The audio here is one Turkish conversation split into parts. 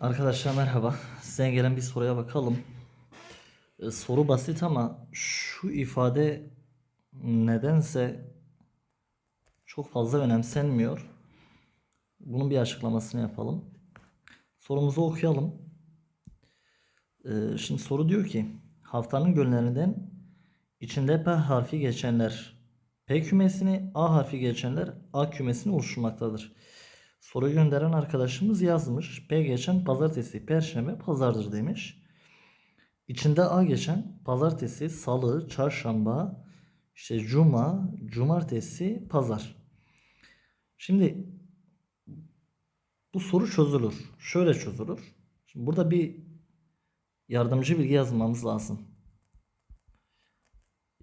Arkadaşlar merhaba. Size gelen bir soruya bakalım. Ee, soru basit ama şu ifade nedense çok fazla önemsenmiyor. Bunun bir açıklamasını yapalım. Sorumuzu okuyalım. Ee, şimdi soru diyor ki haftanın günlerinden içinde P harfi geçenler P kümesini, A harfi geçenler A kümesini oluşturmaktadır. Soru gönderen arkadaşımız yazmış. P geçen pazartesi, perşembe, pazardır demiş. İçinde A geçen pazartesi, salı, çarşamba, işte cuma, cumartesi, pazar. Şimdi bu soru çözülür. Şöyle çözülür. Şimdi burada bir yardımcı bilgi yazmamız lazım.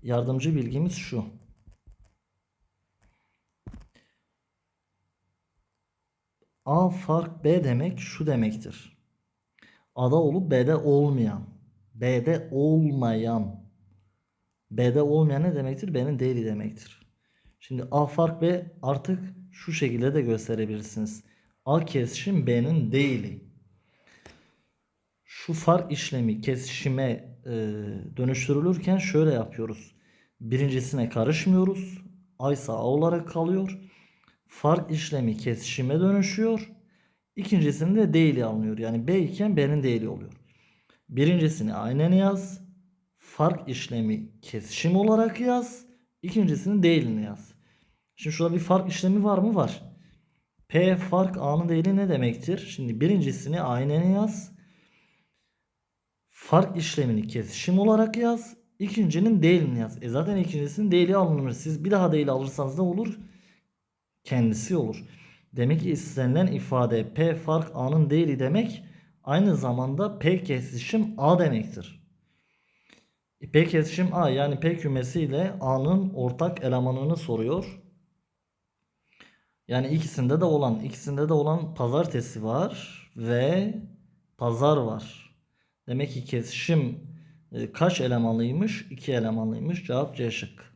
Yardımcı bilgimiz şu. A fark B demek şu demektir. A'da olup B'de olmayan. B'de olmayan. B'de olmayan ne demektir? B'nin değili demektir. Şimdi A fark B artık şu şekilde de gösterebilirsiniz. A kesişim B'nin değili. Şu fark işlemi kesişime e, dönüştürülürken şöyle yapıyoruz. Birincisine karışmıyoruz. A ise A olarak kalıyor. Fark işlemi kesişime dönüşüyor. İkincisinde de değili alınıyor. Yani B iken B'nin değili oluyor. Birincisini aynen yaz. Fark işlemi kesişim olarak yaz. İkincisinin değilini yaz. Şimdi şurada bir fark işlemi var mı? Var. P fark A'nın değili ne demektir? Şimdi birincisini aynen yaz. Fark işlemini kesişim olarak yaz. İkincinin değilini yaz. E zaten ikincisinin değili alınır. Siz bir daha değili alırsanız ne olur? Kendisi olur. Demek ki istenilen ifade P fark A'nın değili demek aynı zamanda P kesişim A demektir. E, P kesişim A yani P kümesi ile A'nın ortak elemanını soruyor. Yani ikisinde de olan, ikisinde de olan pazartesi var ve pazar var. Demek ki kesişim e, kaç elemanlıymış? 2 elemanlıymış. Cevap C şık.